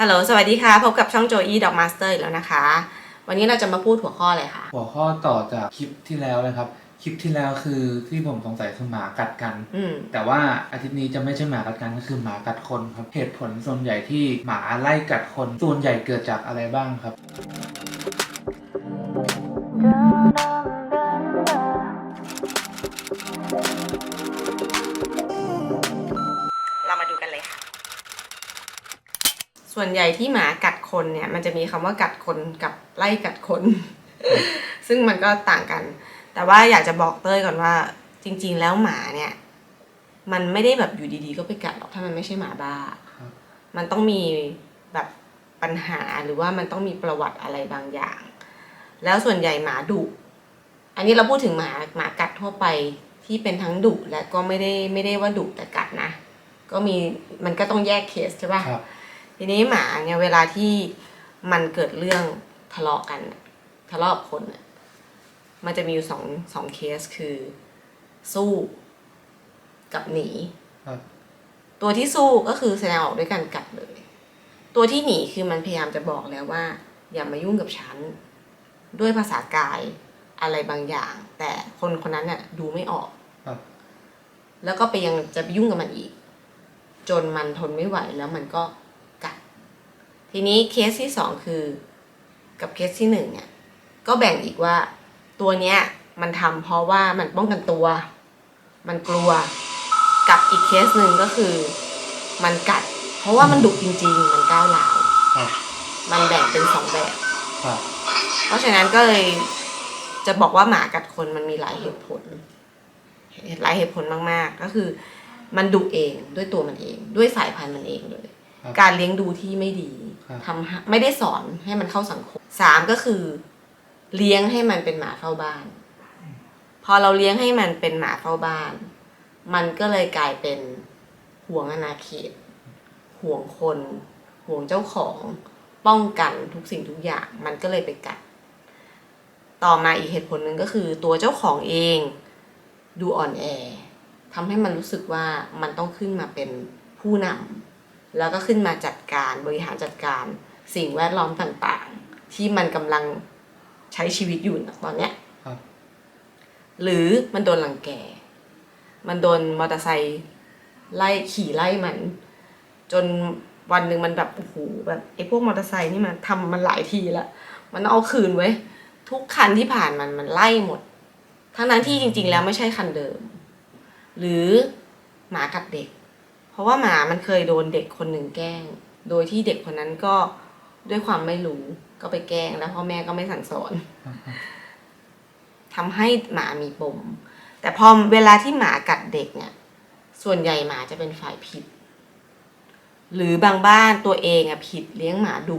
ฮัลโหล สวัสดีค่ะ พบกับช่องโจอี้ดอกมาสเตอร์อีกแล้วนะคะ วันนี้เราจะมาพูดหัวข้ออะไรคะหัวข้อต่อจากคลิปที่แล้วเลยครับ คลิปที่แล้วคือที่ผมสงสัยคือหมากัดกัน อืม แต่ว่าอาทิตย์นี้จะไม่ใช่หมากัดกันก็คือหมากัดคนครับ เหตุผลส่วนใหญ่ที่หมาไล่กัดคน ส่วนใหญ่เกิดจากอะไรบ้างครับเร ส่วนใหญ่ที่หมากัดคนเนี่ยมันจะมีคำว่ากัดคนกับไล่กัดคน ซึ่งมันก็ต่างกัน แต่ว่าอยากจะบอกเต้ยก่อนว่า จริง ๆ แล้วหมาเนี่ย มันไม่ได้แบบอยู่ดีๆ ก็ไปกัดหรอกถ้ามันไม่ใช่หมาบ้า มันต้องมีแบบปัญหาหรือว่ามันต้องมีประวัติอะไรบางอย่าง แล้วส่วนใหญ่หมาดุอันนี้เราพูดถึงหมาหมากัดทั่วไปที่เป็นทั้งดุและก็ไม่ได้ไม่ได้ว่าดุแต่กัดนะ ก็มีมันก็ต้องแยกเคสใช่ปะ ทีนี้หมาเนี่ยเวลาที่มันเกิดเรื่องทะเลาะกันน่ะทะเลาะกับคนน่ะมันจะมีอยู่สองสองเคสคือ สู้กับหนีครับตัวที่สู้ก็คือแสดงออกด้วยการกัดเลย ตัวที่หนีคือมันพยายามจะบอกแล้วว่า อย่ามายุ่งกับฉัน ด้วยภาษากายอะไรบางอย่าง แต่คนคนนั้นน่ะดูไม่ออกครับแล้วก็ไปยังจะไปยุ่งกับมันอีก จนมันทนไม่ไหวแล้วมันก็กัด ทีนี้เคสที่สองคือกับเคสที่หนึ่งเนี่ยก็แบ่งอีกว่าตัวเนี้ยมันทำเพราะว่ามันป้องกันตัว มันกลัวกับอีกเคสหนึ่งก็คือ มันกัด เพราะว่ามันดุจริง ๆ มันก้าวร้าวครับมันแบ่งเป็นสองแบบครับเพราะฉะนั้นก็เลยจะบอกว่าหมากัดคนมันมีหลายเหตุผลหลายเหตุผลมากๆ ก็คือ มันดุเองด้วยตัวมันเอง ด้วยสายพันธุ์มันเองเลยครับการเลี้ยงดูที่ไม่ดีครับ ทำไม่ได้สอนให้มันเข้าสังคมสามก็คือ เลี้ยงให้มันเป็นหมาเฝ้าบ้าน พอเราเลี้ยงให้มันเป็นหมาเฝ้าบ้าน มันก็เลยกลายเป็นห่วงอาณาเขต ห่วงคน ห่วงเจ้าของป้องกันทุกสิ่งทุกอย่าง มันก็เลยไปกัด ต่อมาอีกเหตุผลหนึ่งก็คือ ตัวเจ้าของเองดูอ่อนแอทำให้มันรู้สึกว่ามันต้องขึ้นมาเป็นผู้นำ แล้วก็ขึ้นมาจัดการบริหารจัดการสิ่งแวดล้อมต่างๆ ที่มันกำลังใช้ชีวิตอยู่ณตอนเนี้ยครับหรือมันโดนรังแก มันโดนมอเตอร์ไซค์ไล่ขี่ไล่มัน จนวันหนึ่งมันแบบโอ้โหแบบไอ้พวกมอเตอร์ไซค์นี่มันทำมันหลายทีแล้วมันต้องเอาคืนไว้ยทุกคันที่ผ่านมันมันไล่หมด ทั้งนั้นที่จริง ๆ แล้วไม่ใช่คันเดิม หรือหมากัดเด็ก เพราะว่าหมามันเคยโดนเด็กคนหนึ่งแกล้ง โดยที่เด็กคนนั้นก็ด้วยความไม่รู้ก็ไปแกล้งแล้วพ่อแม่ก็ไม่สั่งสอนทำให้หมามีปม แต่พอเวลาที่หมากัดเด็กเนี่ย ส่วนใหญ่หมาจะเป็นฝ่ายผิด หรือบางบ้านตัวเองอะผิดเลี้ยงหมาดุ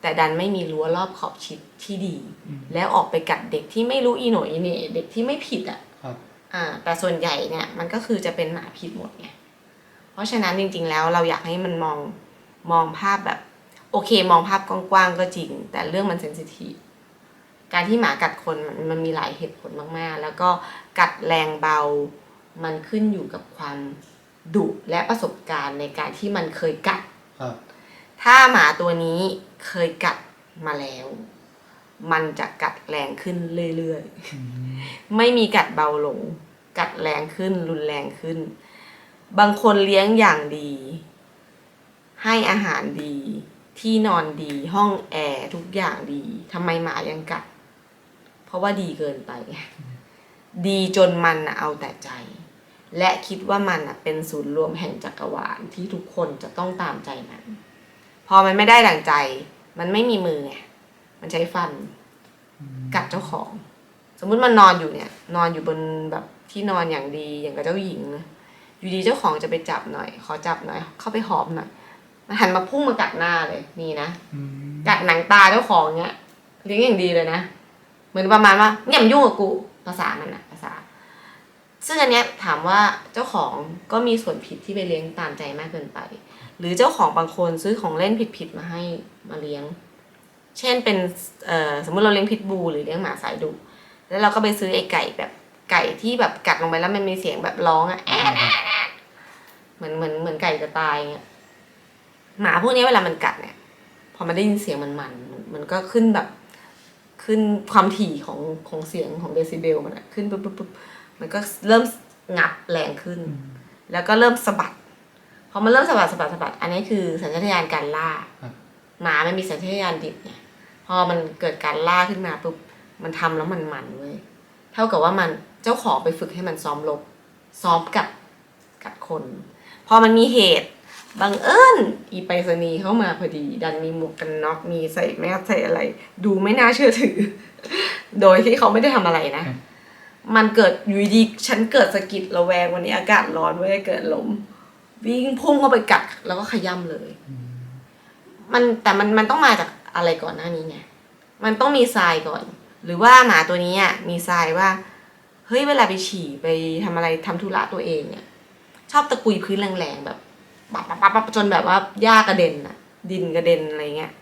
แต่ดันไม่มีรั้วรอบขอบชิดที่ดีอืมแล้วออกไปกัดเด็กที่ไม่รู้อีโหน่อีเหน่เด็กที่ไม่ผิดอะครับอ่าแต่ส่วนใหญ่เนี่ย มันก็คือจะเป็นหมาผิดหมดไงเพ ราะฉะนั้นจริง ๆ แล้วเราอยากให้มันมองมองภาพแบบ โอเค มองภาพกว้างๆก็จริง แต่เรื่องมันเซนซิทีฟการที่หมากัดคนมันมันมีหลายเหตุผลมากๆ แล้วก็กัดแรงเบามันขึ้นอยู่กับความดุและประสบการณ์ในการที่มันเคยกัด ครับ ถ้าหมาตัวนี้เคยกัดมาแล้ว มันจะกัดแรงขึ้นเรื่อยๆอืมไม่มีกัดเบาลง กัดแรงขึ้นรุนแรงขึ้น บางคนเลี้ยงอย่างดี ให้อาหารดี ที่นอนดี ห้องแอร์ทุกอย่างดีทำไมหมายังกัด เพราะว่าดีเกินไป ดีจนมันน่ะเอาแต่ใจ และคิดว่ามันน่ะเป็นศูนย์รวมแห่งจักรวาลที่ทุกคนจะต้องตามใจมัน พอมันไม่ได้ดั่งใจ มันไม่มีมือไงมันใช้ฟัน กัดเจ้าของ สมมุติมันนอนอยู่เนี่ย นอนอยู่บนแบบที่นอนอย่างดีอย่างกับเจ้าหญิงนะ อยู่ดีเจ้าของจะไปจับหน่อย ขอจับหน่อย เข้าไปหอมหน่อยมันหันมาพุ่งมากัดหน้าเลยนี่นะอืมกัดหนังตาเจ้าของเนี้ยเลี้ยงอย่างดีเลยนะเหมือนประมาณว่าเนี่ยมันยุ่งกับกูภาษามันอะภาษา ซึ่งอันเนี้ยถามว่าเจ้าของก็มีส่วนผิดที่ไปเลี้ยงตามใจมากเกินไป หรือเจ้าของบางคนซื้อของเล่นผิดๆมาให้มาเลี้ยง เช่นเป็นเอ่อสมมติเราเลี้ยงพิทบูลหรือเลี้ยงหมาสายดุแล้วเราก็ไปซื้อไอ้ไก่แบบ ไก่ที่แบบกัดลงไปแล้วมันมีเสียงแบบร้องอะแอะแอะแอะเหมือนเหมือนเหมือนไก่จะตายเงี้ยหมาพวกนี้เวลามันกัดเนี่ย พอมันได้ยินเสียงมันมันๆมันก็ขึ้นแบบ ขึ้นความถี่ของของเสียงของเดซิเบลมันอะขึ้นปุ๊บปุ๊บปุ๊บมันก็เริ่มงับแรงขึ้น แล้วก็เริ่มสะบัดพอมันเริ่มสะบัดสะบัดสะบัด อันนี้คือสัญชาตญาณการล่าครับหมามันมีสัญชาตญาณดิบไงพอมันเกิดการล่าขึ้นมาปุ๊บมันทำแล้วมันมันเว้ยเท่ากับว่ามัน เจ้าของไปฝึกให้มันซ้อมรบซ้อมกับกัดคน พอมันมีเหตุบังเอิญอีไปรษณีย์เข้ามาพอดี ดันมีหมวกกันน็อกมีใส่แมสใส่อะไร ดูไม่น่าเชื่อถือ โดยที่เขาไม่ได้ทำอะไรนะครับมันเกิดอยู่ดีๆฉันเกิดสะกิดระแวงวันนี้อากาศร้อนเว้ยเกิดลมวิ่งพุ่งเข้าไปกัดแล้วก็ขย้ำเลย มันแต่มันมันต้องมาจากอะไรก่อนหน้านี้ไงมันต้องมีทรายก่อน หรือว่าหมาตัวนี้อะมีทรายว่า เฮ้ยเวลาไปฉี่ไปทำอะไรทำธุระตัวเองเนี่ย ชอบตะกุยพื้นแรงๆแบบปับปับปับจนแบบว่าหญ้ากระเด็นอะดินกระเด็นอะไรเงี้ย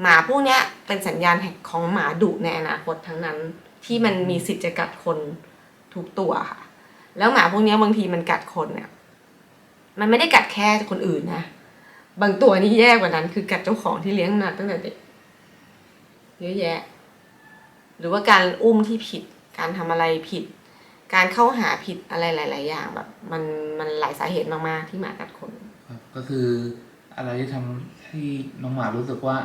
หมาพวกเนี้ยเป็นสัญญาณแห่งของหมาดุในอนาคตทั้งนั้น ที่มันมีสิทธิ์จะกัดคนทุกตัวค่ะ แล้วหมาพวกเนี้ยบางทีมันกัดคนเนี่ย มันไม่ได้กัดแค่คนอื่นนะบางตัวนี่แย่กว่านั้น คือกัดเจ้าของที่เลี้ยงมาตั้งแต่เด็กเยอะแยะ หรือว่าการอุ้มที่ผิดการทำอะไรผิด การเข้าหาผิดอะไรหลาย ๆ อย่างแบบ มันมันหลายสาเหตุมาก ๆ ที่หมากัดคนครับก็คืออะไรที่ทำให้น้องหมารู้สึกว่า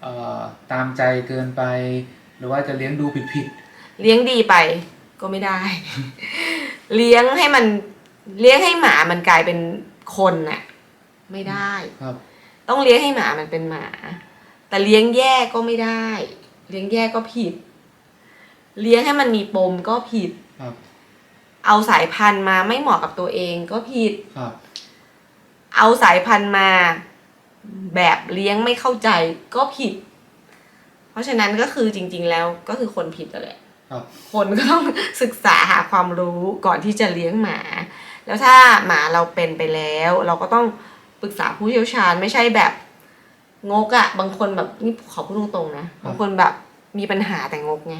เอ่อตามใจเกินไป หรือว่าจะเลี้ยงดูผิดผิดเลี้ยงดีไปก็ไม่ได้ เลี้ยงให้มันเลี้ยงให้หมามันกลายเป็นคนน่ะ ไม่ได้ ๆครับ ต้องเลี้ยงให้หมามันเป็นหมา แต่เลี้ยงแย่ก็ไม่ได้ เลี้ยงแย่ก็ผิด เลี้ยงให้มันมีปมก็ผิด ครับเอาสายพันธุ์มาไม่เหมาะกับตัวเองก็ผิด ครับเอาสายพันธุ์มาแบบเลี้ยงไม่เข้าใจก็ผิด เพราะฉะนั้นก็คือจริง ๆ แล้วก็คือคนผิดนั่นแหละครับคนก็ต้องศึกษาหาความรู้ก่อนที่จะเลี้ยงหมา แล้วถ้าหมาเราเป็นไปแล้ว เราก็ต้องปรึกษาผู้เชี่ยวชาญไม่ใช่แบบงกอะบางคนแบบนี่ขอพูดตรงๆนะบางคนแบบมีปัญหาแต่งกไง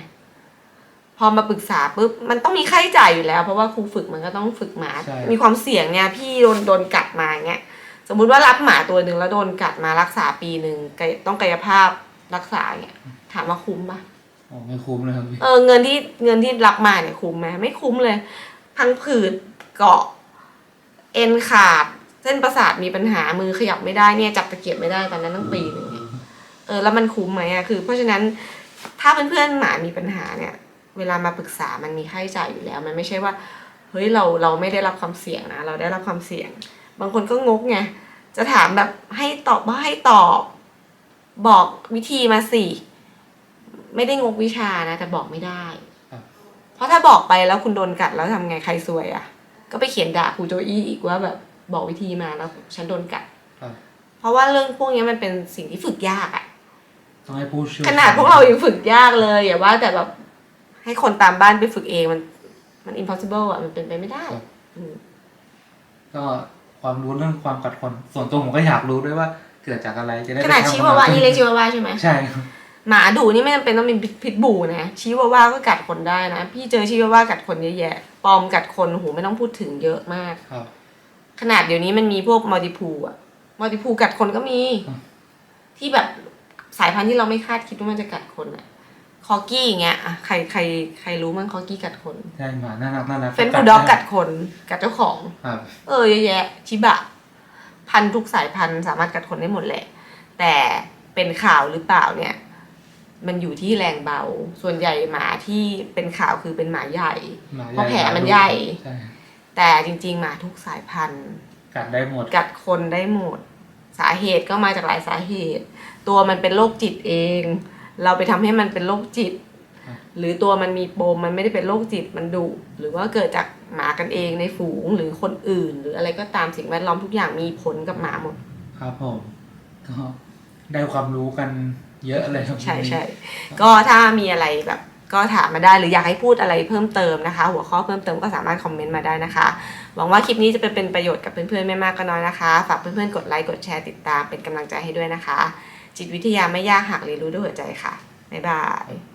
พอมาปรึกษาปุ๊บมันต้องมีค่าใช้จ่ายอยู่แล้ว เพราะว่าครูฝึกมันก็ต้องฝึกหมา ใช่ มีความเสี่ยงเนี่ยพี่โดนโดนกัดมาเงี้ยสมมุติว่ารับหมาตัวหนึ่งแล้วโดนกัดมารักษาปีหนึ่งกายต้องกายภาพรักษาเนี่ยถามว่าคุ้มปะ โอ้ไม่คุ้มเลยครับพี่ เออเงินที่เงินที่รับมาเนี่ยคุ้มไหมไม่คุ้มเลยพังผืดเกาะ เอ็นขาด เส้นประสาทมีปัญหามือขยับไม่ได้เนี่ยจับตะเกียบไม่ได้ตอนนั้นตั้งปีหนึ่งเนี่ยเออแล้วมันคุ้มไหมอะคือ เพราะฉะนั้นถ้าเพื่อนๆหมามีปัญหาเนี่ย เวลามาปรึกษามันมีค่าใช้จ่ายอยู่แล้ว มันไม่ใช่ว่าเฮ้ยเราเราไม่ได้รับความเสี่ยงนะ เราได้รับความเสี่ยง บางคนก็งกไงจะถามแบบให้ตอบว่าให้ตอบ บอกวิธีมาสิไม่ได้งกวิชานะแต่บอกไม่ได้ครับเพราะถ้าบอกไปแล้วคุณโดนกัดแล้วทำไงใครซวยอะ่ะ ก็ไปเขียนด่าครูโจอี้อีกว่าแบบบอกวิธีมาแล้วฉันโดนกัดครับเพราะว่าเรื่องพวกนี้มันเป็นสิ่งที่ฝึกยากอะ่ะต้องให้ผู้เชี่ยวขนาดพวกเรายังฝึกยากเลยอย่าว่าแต่แบบ ให้คนตามบ้านไปฝึกเองมัน มัน impossible อะ มันเป็นไปไม่ได้ครับอืมก็ความรู้เรื่องความกัดคน ส่วนตัวผมก็อยากรู้ด้วยว่าเกิดจากอะไรจะได้ขนาดไปทำชิวาวานี่เลี้ยงชิวาวาใช่ไหมใช่ครับหมาดุนี่ไม่จำเป็นต้องเป็นพิษบูนะชิวาว่าก็กัดคนได้นะ พี่เจอชิวาว่ากัดคนเยอะแยะ ปอมกัดคนโอ้โหไม่ต้องพูดถึงเยอะมาก ครับ ขนาดเดี๋ยวนี้มันมีพวกมัลติพูอะมัลติพูกัดคนก็มีอืมที่แบบสายพันธุ์ที่เราไม่คาดคิดว่ามันจะกัดคนอะ คอกี้อย่างเงี้ยอะใครใครใครรู้มั้งคอกี้กัดคนใช่หมาน่ารักน่ารักเฟนบูลด็อกกัดคนกัดเจ้าของ ครับ เออเยอะแยะชิบะ พันธุ์ทุกสายพันธุ์สามารถกัดคนได้หมดแหละ แต่เป็นข่าวหรือเปล่าเนี่ย มันอยู่ที่แรงเบา ส่วนใหญ่หมาที่เป็นข่าวคือเป็นหมาใหญ่หมาเพราะแผลมันใหญ่ ใช่แต่จริงๆหมาทุกสายพันธุ์ กัดได้หมด กัดคนได้หมด สาเหตุก็มาจากหลายสาเหตุ ตัวมันเป็นโรคจิตเอง เราไปทำให้มันเป็นโรคจิตครับหรือตัวมันมีปมมันไม่ได้เป็นโรคจิตมันดุหรือว่าเกิดจากหมากันเองในฝูงหรือคนอื่น หรืออะไรก็ตามสิ่งแวดล้อมทุกอย่างมีผลกับหมาหมด ครับผมก็ได้ความรู้กันเยอะเลยครับใช่ใช่ก็ถ้ามีอะไรแบบก็ถามมาได้หรืออยากให้พูดอะไรเพิ่มเติมนะคะ หัวข้อเพิ่มเติมก็สามารถคอมเมนต์มาได้นะคะ หวังว่าคลิปนี้จะเป็นเป็นประโยชน์กับเพื่อนๆไม่มากก็น้อยนะคะ ฝากเพื่อนๆกดไลค์กดแชร์ติดตามเป็นกำลังใจให้ด้วยนะคะ จิตวิทยาไม่ยากหากเรียนรู้ด้วยหัวใจค่ะ บ๊ายบาย